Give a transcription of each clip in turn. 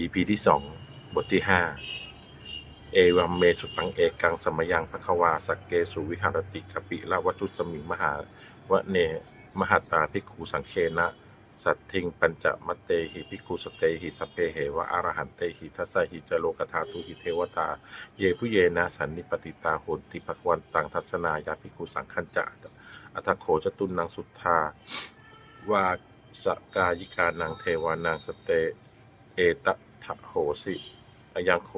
EP ที่สองบทที่ห้าเอวัมเมสุตังเอกังสมยังพระควาสักเกสุวิหารติกปิละวัตุสมิงมหาวะเนมหาตาภิกขุสังเคนะ สัตทิงปัญจมัตเตหิภิกขุสเตหิสเพเหวะอรหันเตหิทัสสหิจโลกธาตุหิเทวตา เยพุเยนะสันนิปติตาโหติภควันตังทัศนายาภิกขุสังคัญจะอัตโขจตุนังสุทธาวาสกายิกานังเทวานังสเตเอต ทะโหสิอายังโข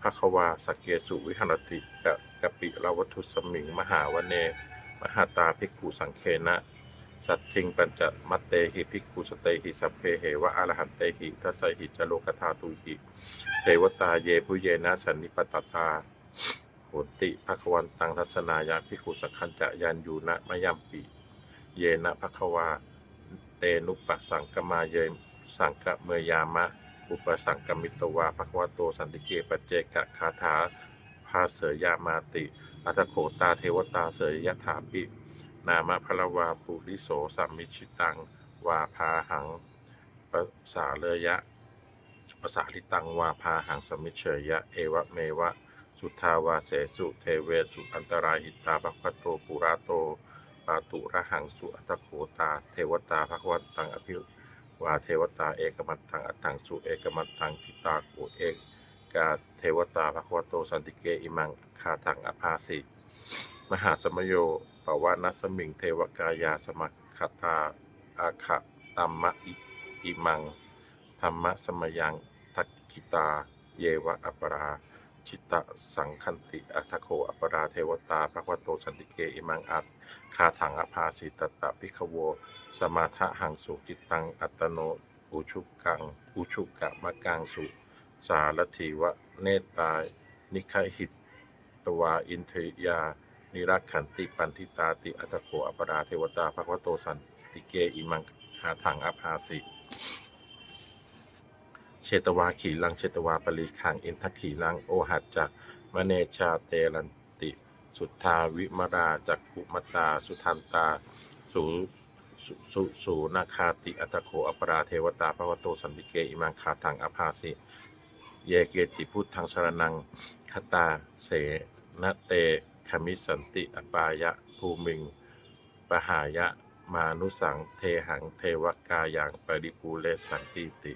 ภควาสกเกสุวิหารติกะกะปิลาวัตุสมิง มหาวเน มหาตาภิกขุสังเคนะ สัตทิงปัญจมัตเตหิภิกขุสเตหิสัพเพเหวะอรหันเตหิทัสสหิจโลกธาตุหิ เทวตาเยพุเยนะสันนิปตตาโหติภควันตังทัศนายาภิกขุสังคัญจะยันยูนะมยัมปิ เยนะภควา เตนุปสังกมาเยสังกะเมยามะ อุปสังกมิตวาภควโตสันติเกปเจกะคาถาภาเสยยามาติอัตโขตาเทวตาเสยยถาปิ นามะพลวาปุริโสสัมมิชิตัง วาพาหังปะสาเลยะปสาลิตังวาพาหังสมมิเชยยะ เอวะเมวะ สุทาวาเสสุเทเวสุอันตราหิตาภควโตปุราโตปาตุระหังสุอัตโขตา เทวตาภควันตังอภิ วาเทวตาเอกมัตตังอัตถังสุเอกมัตตังทิตาโกเอกกาเทวตาภควโตสันติเกอิมังคาทังอภาสิมหาสมโยปวานัสมิงเทวกายาสมัคคตาอาขะตัมมะอิอิมังธรรมะสมยังทักขิตา เยวะอัปรา ชิตะสังคันติอัสโคอัปราเทวตาภควโตสันติเกอิมังอัตคาถังอภาสิตตะพิขโว สมาทะหังสุจิตตังอัตโนอุชุกังอุชุกะมะกังสุ สารถีวะเนตานิคหิตตวาอินทยา นิรักขันติปันทิตาติอัตโขอปราเทวตาภควโตสันติเกอิมังหาถังอภาสิ เชตวาขีลังเชตวาปรีขังอินทขีลังโอหัดจักมเนชาเตรันติ สุทธาวิมราจักขุมตตาสุทันตาสูสุสูนาคาติอัตโขอปราเทวตาภวโตสันติเกอิมังคาถังอภาสิ เยเกจิพุทธังสรนังคตาเสนเตขมิสันติอปายะภูมิง ปหายะมานุสังเทหังเทวกายังปริปูเลสันติติ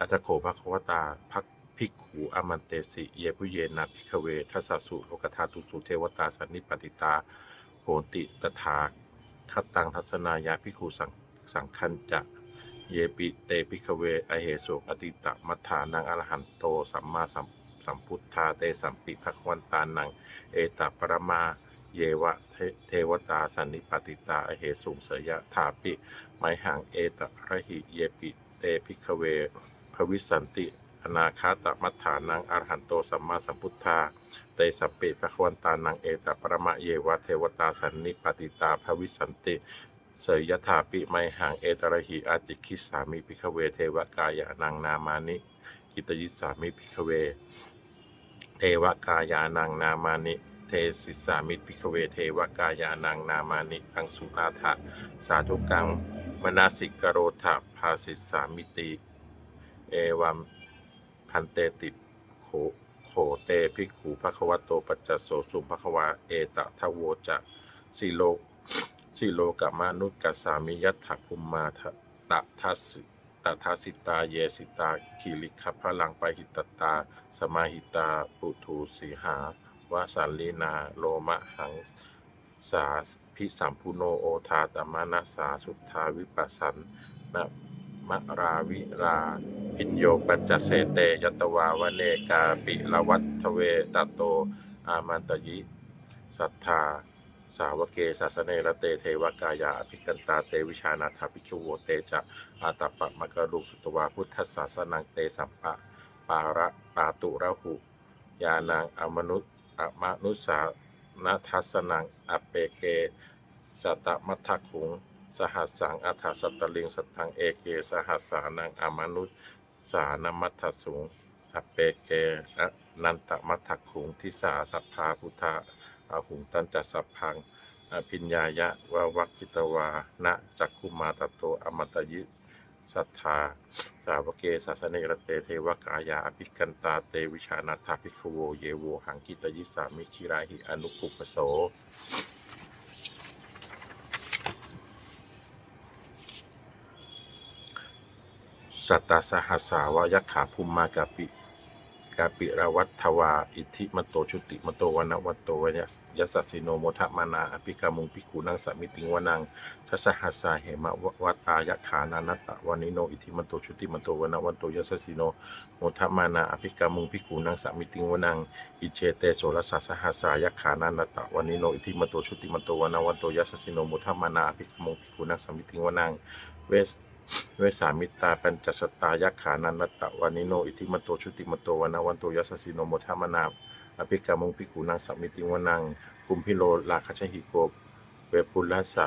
อัตโขภควตาพักภิกขูอมันเตสิ เยพุเยนะพิกเวทัสสสุโลกธาตุสุเทวตาสันนิปติตาโหติตถาคตังทัศนายาภิกขุสังสังคันจะเยปิเตพิกเวอเหสุอติตะมัฏฐานังอรหันโตสัมมาสัมสัมพุทธาเตสัมปิภควันตานัง เอตปรมาเยวะเทเทวตาสันนิปติตาอเหสุงเสยะถาปิไมหังเอตระหิเยปิเตพิกเว ภวิสันติ อนาคาตมัฏฐานังอรหันโตสัมมาสัมพุทธาเตสัมปิภควันตานังเอตปรมาเยวะเทวตาสันนิปติตาภวิสันติเสยยถาปิไมหังเอตระหิอาจิคิสามิพิกเวเทวกายานังนามานิกิตยิสามิพิกเว เทวกายานังนามานิเทสิสามิพิกเวเทวกายานังนามานิตังสุนาถะสาธุกังมนาสิกโรธาภาสิสามิติ เอวัมพันเตติโขโขเตภิกขุภควโตปัจจโสสุภควาเอตทะโวจะสิโลสิโลกมานุกัสสามิยัตถภูมมาตะทัสตถาสิตาเยสิตาคิริขพลังไปหิตตา สมาหิตา ปุถุสีหาวาสันลีนาโลมะหังสาพิสัมพุโนโอทาตมานาสาสุทธาวิปัสสันนะ มราวิราพิญโยปัจจเสเตยตวาวเนกาปิลวัตเวตโต อามันตยิ สัทธา สาวเกสาสเนระเตเทวกายาอภิกันตาเตวิชานาถาภิกขุโวเตจะอาตปะมะกะลุสุตวาพุทธศาสนังเตสัมปะปาระปาตุระหุยานังอมนุษอมนุสานาทัสนังอเปเก สัตตมัทธคุง สหัสสังอัฏฐสัตตลิงสัตตังเอเกสหัสสานังอมนุสานมัทสุงอเปเกอะนันตมัทธคุงทิสาสัพพาพุทธาอาหุงตันจัสสัพพังอภิญญายะวาวัคคิตวานะจักขุมาตโตอมตยิสัทธา สาวเกศาสเนรเตเทวกายาอภิกันตาเตวิชานาถาภิกขโว เยโว หังกิตยิสามิคิราหิอนุปุปโส สัตตสหัสาวยักขาภูมมากาปิกาปิระวัตทวา อิทธิมโตชุติมโตวนวัตโตวยัสยัสสสิโนโมทะมานาอภิกามุงพิคูนังสมิติงวนังทัสหัสาเหมะวัตายะขานานัตตะวานิโนอิทธิมโตชุติมโตวนวัตโตยัสสสิโนโมทะมานาอภิกามุงพิคูนังสมิติงวนังอิเจเตโสรสัสหัสายะขานานัตตะวานิโนอิทธิมโตชุติมโตวนวัตโตยัสสสิโนโมทะมานาอภิกามุงพิคูนังสมิติงวนังเวส เวสามิตาปัญจสตายักขานันตะวานิโน อิทิมโตชุติมโตวนาวันโตยัสสสิโนโมทามนาอภิกามงพิขูนังสัมมิติวนังกุมพิโลลาคชหิโกเวปุลลัสสะ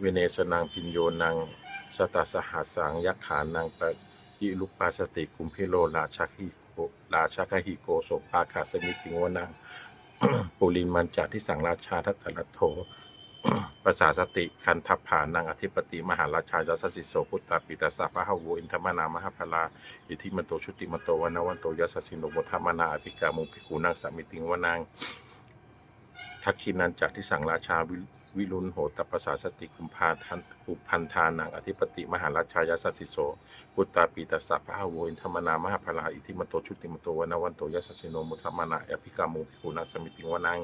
เวเนสนังพินโยนังสตาสหัสสังยักขานังปะยิลุปาสติกุมพิโลลาชักหิโกลาชักหิโกโสปาคาสมิติวนังปุริมันจาที่สังราชาทัตตลัท ทภาษาสติคันทัพผานังอธิปติ มหาราชายัสสิโสพุตตาปิตาสะพะหวอินทมานามหาพลาอิทิมันโตชุติมันโตวันวันโตยัสสิโนโมทามนาอภิกามุงพิคูนังสามิติงวานางทักขินันจากที่สั่งราชาวิรุณโหตภาษาสติคุมพาทันคุพันธานังอธิปติมหาราชายัสสิโสพุตตาปิตาสะพะหะโวอินทมนามหาพลาอิทิมโตชุติมโตวนวันโตยัสสิโนโมทามนาอภิกามุงพิคูนังสมิติงวานาง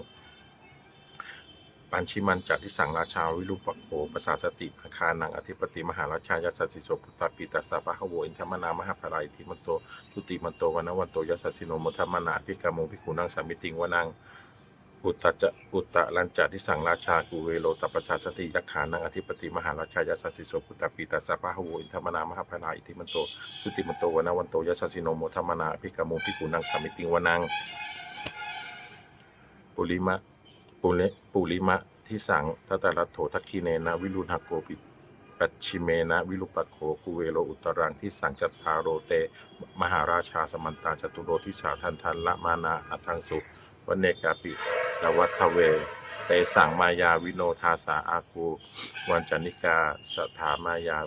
ปัญชิมันจากที่สังราชาวิรุปโขภาษาสติอาคานังอธิปติมหาราชายัสสสิโสพุตตาปิตัสสะปะหะโวอินทมนามหาภรายทิมันโตชุติมันโตวันวันโตยัสสสิโนมทมนาพิกามงพิขุนังสามิติงวนังอุตตะจะอุตตะลันจาที่สั่งราชากุเวโลตปภาษาสติยักขานังอธิปติมหาราชายัสสิโสพุตตาปิตัสสะปะหะโวอินทมนามหาภรายทิมันโตชุติมันโตวันวันโตยัสสิโนมทมนาพิกามงพิขุนังสามิติงวนังปุริมะ ปุเลปุริมะที่สังทัตตรัตโถทักคีเนนะวิรุณหโกปิปัชชิเมนะวิรุปโขกุเวโลอุตรังที่สังจัตตาโรเต มหาราชาสมันตาจตุโรทิสาทันทันละมานาอัทังสุวเนกาปินวัฏเว เตสังมายาวิโนทาสาอาคูวันจันิกาสถามายา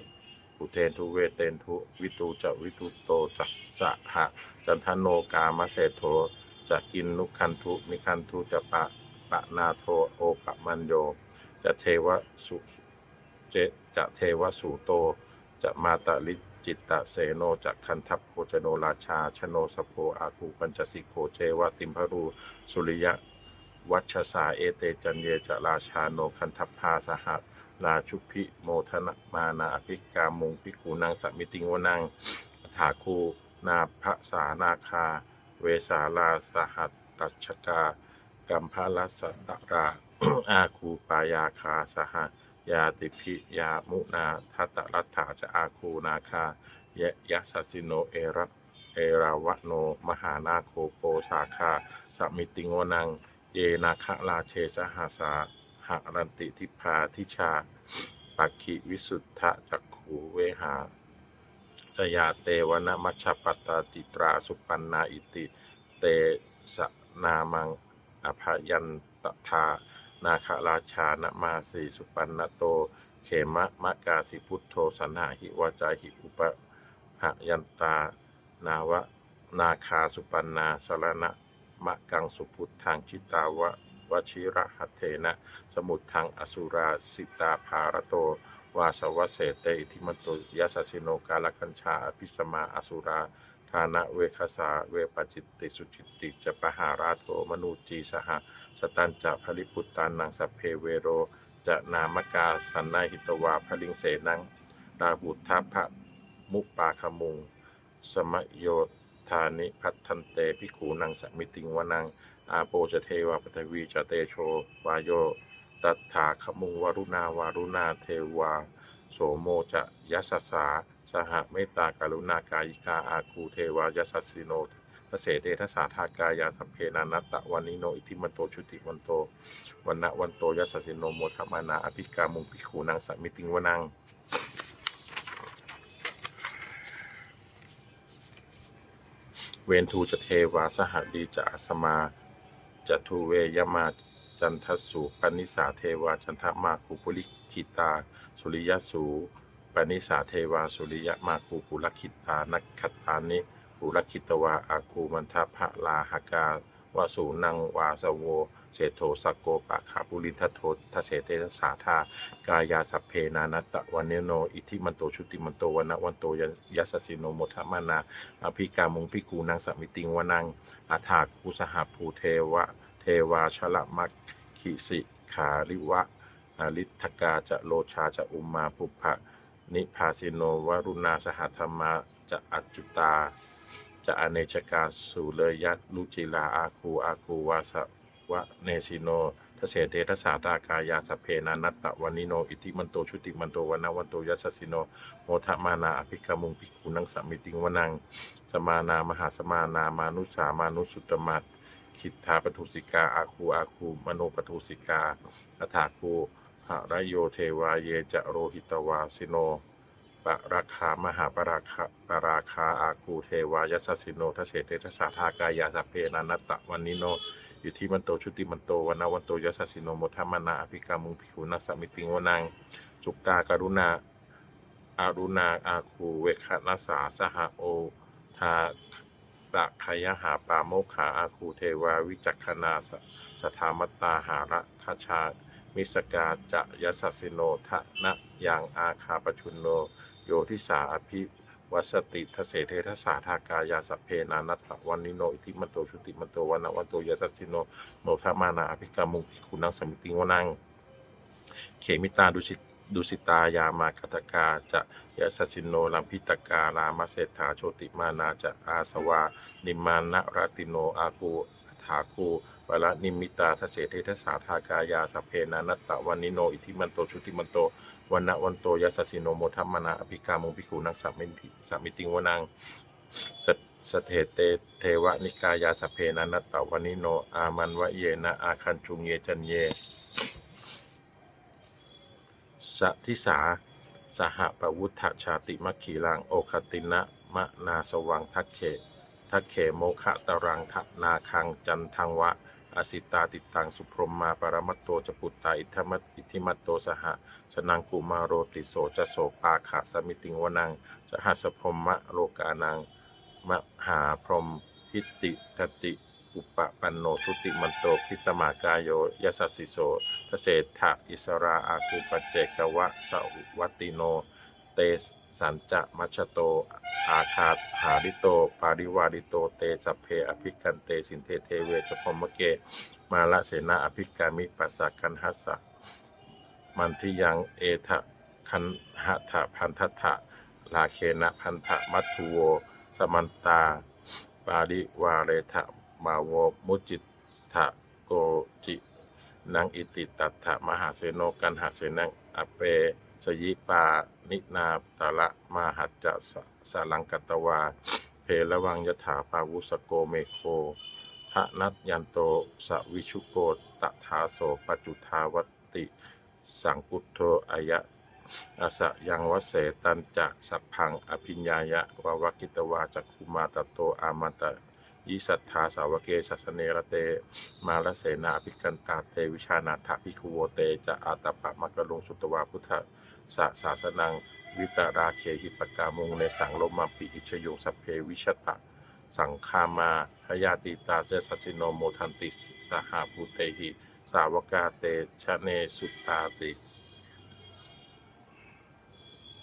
กุเทนทุเวเตนทุวิตูจะวิทุโตจัสสะหะจันทโนกามะเสโทจะกินนุคันทุนิคันทุจะปะ ปะนาโทโอปะมันโย จะเทวสุเจจะเทวสูโต จะมาตะลิจิตตะเสโนจะคันทัพโคจโนราชา ชโนสโพอาคูปัญจสิโคเจวติมพรูสุริยะวัชสาเอเตจันเยจะราชาโนคันทัพพาสหะราชุพิโมทนะมานาอภิกามุงพิขูนางสมิติงวนังถาคูนาภสานาคา เวสาลาสหัตตัชกา กัมพาลัสตรา อาคูปายาคาสหยาติพิยามุนาทัตรัตถาจะอาคูนาคายะยะสสสิโนเอระเอราวะโน มหานาโคโปสาคาสมิติงวนัง เยนาคะราเชสหาสาหะรันติทิพาทิชาปักขิวิสุทธะจักขูเวหาจยาเตวนะมัชปตตาติตราสุปันนาอิติ เตสนามัง อภยันตทานาคราชานมาสีสุปันนโต เขมะมะกาสิพุทโธสันหาหิวาจาหิอุปหยันตานาวะนาคาสุปันนาสรณะมะกังสุพุทธังชิตาวะวชิระหัตเถนะ สมุทธังอสุราสิตาภารโต วาสวะเสเตอิทิมันโตยัสสสิโนกาลคัญชาอภิสมาอสุรา ทานะเวคสาเวปจิตติสุจิตติจะปหาราโทมนูจีสหสตันจะภริปุตตานังสัพเพเวโร จะนามกาสันนาหิตวาพลิงเสนังดาหุทัพพะมุปปาคมุง สมโยธานิพัทันเตพิขูนังสมิติงวนัง อาโปจะเทวาปทวีจะเตโชวายโยตัถาขมุงวรุณาวารุณาเทวา โสโมจะยัสสสา สหเมตตากรุณากายิกาอาคูเทวายัสสิโนทเสเตทัสาทากายาสัพเพนานัตตะวานิโนอิทิมันโตชุติมันโตวันนะวันโตยัสสิโนโมทมานาอภิกามุงพิขูนังสมิติงวนังเวนทูจะเทวาสหดีจะอาสมาจะทูเวยมาจันทสูปนิสาเทวาจันทมาคุปุลิกิตาสุริยสู ปนิสาเทวาสุริยมาคูปุรคิตานักขัตตานิปุรคิตวาอาคูมันทพะลาหกาวสูนังวาสโวเศโทสกโกปะขาปุรินทโททเสเตสาธากายาสัพเพนานัตตะวันเนโน อิทิมันโตชุติมันโตวันวันโตยัสสิโนโมทมานาอภิกามุงพิกูนังสัมิติงวนังอาถาคุสหภูเทวะ เทวาชละมัคคิสิขาริวะอาลิทกาจะโลชาจะอุมมาภุพะ นิพาสิโนวรุณาสหธรรมาจะอัจจุตา จะอเนชกาสุเลยยัตลุจิลาอาคูอาคูวาสวะเนสิโนทเสเททสาตากายาสเพนานัตตะวันิโน อิทิมันโตชุติมันโตวนนะวันโตยัสสิโนโมทะมานาอภิกามุงภิกขุนังสัมมิติงวนัง สมานามหาสมานามานุสามานุสุตมัตคิทธาปทุสิกาอาคูอาคูมโนปทุสิกาอัฏฐาคู หะระโยเทวาเยจะโรหิตวาสิโนปะราคามหาปราคาปราคาอาคูเทวายัสสิโนทเสเตทสาธากายาสเพนานัตตะวันนิโนอยู่ที่มันโตชุติมันโตวันาวันโตยัสสิโนโมทามานาอภิกามุงภิกขุนัสมิติงวนังจุกกาการุณาอารุณาอาคูเวคนาสาสหโอทาตะขยหาปาโมกขาอาคูเทวาวิจักขณาสถามัตตาหาระคาชา มิสกาจะยัสสิโนทะนะยังอาคาปชุนโน โยทิสาอภิวัสติทเสเททสาทากายาสเพนานัตตะวันนิโน อิทิมันโตชุติมันโตวันวันโตยัสสิโนโนทามานาอภิกามุงภิกขุนังสมิติงวนังเขมิตาดุสิดุสิตายามากตกาจะยัสสิโนลัมพิตการามาเศรษฐาโชติมานาจะอาสวา นิมานะรติโนอากู อัฏฐาคูวละนิมิตาทเสเททสาทากายาสเพนานัตตะวันนิโนอิทิมันโตชุติมันโตวันนะวันโตยัสสิโนโมทัมมนาอภิกามุงภิกขุนังสัมมิติสัมมิติงวนังสสเทเตเทวนิกายาสเพนานัตตะวันนิโนอามันวะเยนะอาคันจุงเยจันเยสทิสาสหปวุฒชาติมัคคีลังโอคตินะมะนาสวังทักเข ทักเขโมคะตรังทนาคังจันทังวะอสิตาติตังสุพรหมาปรมัตโตจปุตตาอิทมัตอิทิมัตโตสหะชนังกุมาโรติโสจะโสปาขะสมิติงวนังจะหัสพรหมะโลกานังมหาพรมพิติทติอุปปันโนชุติมันโตพิสมากายโยยัสสิโสทเศธะอิสราอาคูปเจกวะสวัตติโน เตสันจะมัชโต อาคาหาริโต ปาริวาริโต เตจัพเพอภิกันเตสินเทเทเวสพมเก มาละเสนาอภิกามิปัสสะกันหัสสะมันทิยังเอทะคันหะทะพันททะลาเคนะพันทะมัตถุโว สมันตา ปาริวาเรทะมาโวมุจิตทะโกจินังอิติตัตถะมหาเสโนกันหาเสนังอเป สยิปานินาตาละมาหัจจะสาลังกตวา เพระวังยถาปาวุสโกเมโคทะนัตยันโตสวิชุโกตถาโสปจุทาวติ สังกุโธอายะอาสะยังวเสตันจะสัพพังอภิญญายะวาวกิตวาจักคุมาตโตอามาตะ ยิสัทธาสาวเกสัสเนระเต มาลเสนาภิกันตาเตวิชานาถภิกขุโวเตจะอาตปะมะกะลงสุตวาพุทธสะสาสนังวิตราเคหิปกามุงในสังโลมาปิอิชโยงสัพเพวิชตะ สังคามาพยาติตาเสสสิโนโมทันติสหาภูเตหิ สาวกาเตชะเนสุตตาติ